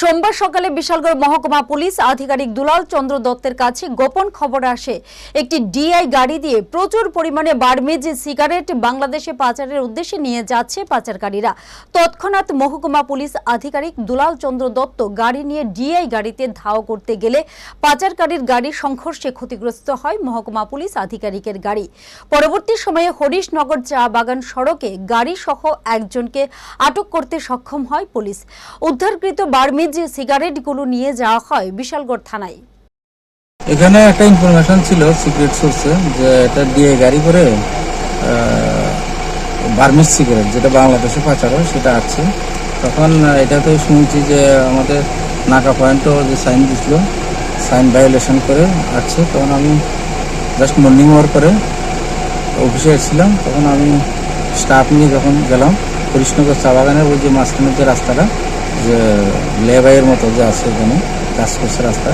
সোমবার সকালে বিশালগড় মহকুমা পুলিশ আধিকারিক দুলাল চন্দ্র দত্তের কাছে গোপন খবর আসে। একটি ডিআই গাড়ি দিয়ে প্রচুর পরিমাণে বার্মিজ সিগারেট বাংলাদেশে পাচারের উদ্দেশ্যে নিয়ে যাচ্ছে পাচারকারীরা। তৎক্ষণাৎ মহকুমা পুলিশ আধিকারিক দুলাল চন্দ্র দত্ত গাড়ি নিয়ে ডিআই গাড়িতে ধাও করতে গেলে পাচারকারীর গাড়ি সংঘর্ষে ক্ষতিগ্রস্ত হয় মহকুমা পুলিশ আধিকারিকের গাড়ি। পরবর্তী সময়ে হরিশনগর চা বাগান সড়কে গাড়ি সহ একজনকে আটক করতে সক্ষম হয় পুলিশ। উদ্ধারকৃত বার্মিজ সিগারেটগুলো নিয়ে যাওয়া হয় বিশালগড় থানায়। এখানে একটা ইনফরমেশন ছিল সিক্রেট সোর্সে যে এটা দিয়ে গাড়ি করে বার্মিস সিগারেট, যেটা বাংলাদেশে পাচার হয় সেটা আছে। তখন এটা তো শুনছি যে আমাদের নাকা পয়েন্টও যে সাইন দিছিল সাইন ভায়োলেশন করে আছে। তখন আমি জাস্ট মর্নিং ওয়ার করে অফিসে এসেছিলাম। তখন আমি স্টাফ নিয়ে যখন গেলাম কৃষ্ণগর চা বাগানের ওই যে মাঝখানের যে রাস্তাটা যে লেবাইয়ের মতো যে আছে ওখানে কাজ করছে রাস্তা।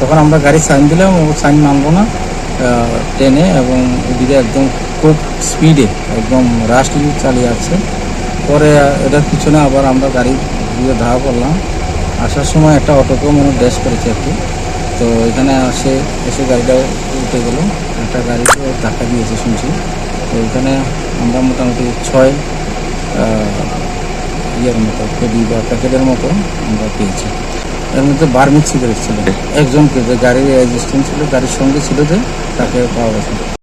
তখন আমরা গাড়ি সাইন দিলাম, ও সাইন মানবো না। ট্রেনে এবং ওদিকে একদম খুব স্পিডে একদম রাস্টলি চালিয়ে আছে পরে এটার পিছনে আবার আমরা গাড়ি দিয়ে ধাওয়া করলাম আসার সময় একটা অটোকেও মনে ড্যাশ করেছে একটু তো এখানে আসে, এসে গাড়িটাও উঠে গেল। একটা গাড়িতে ধাক্কা দিয়েছে শুনছি। তো এখানে আমরা মোটামুটি ছয় ইয়ের মতো কেডি বা প্যাকেটের মতো আমরা পেয়েছি। এর মধ্যে বার্মিক সিগারেট ছিল একজনকে যে গাড়ির অ্যাসিস্ট্যান্ট ছিল, গাড়ির সঙ্গে ছিল যে তাকে পাওয়া গেছে।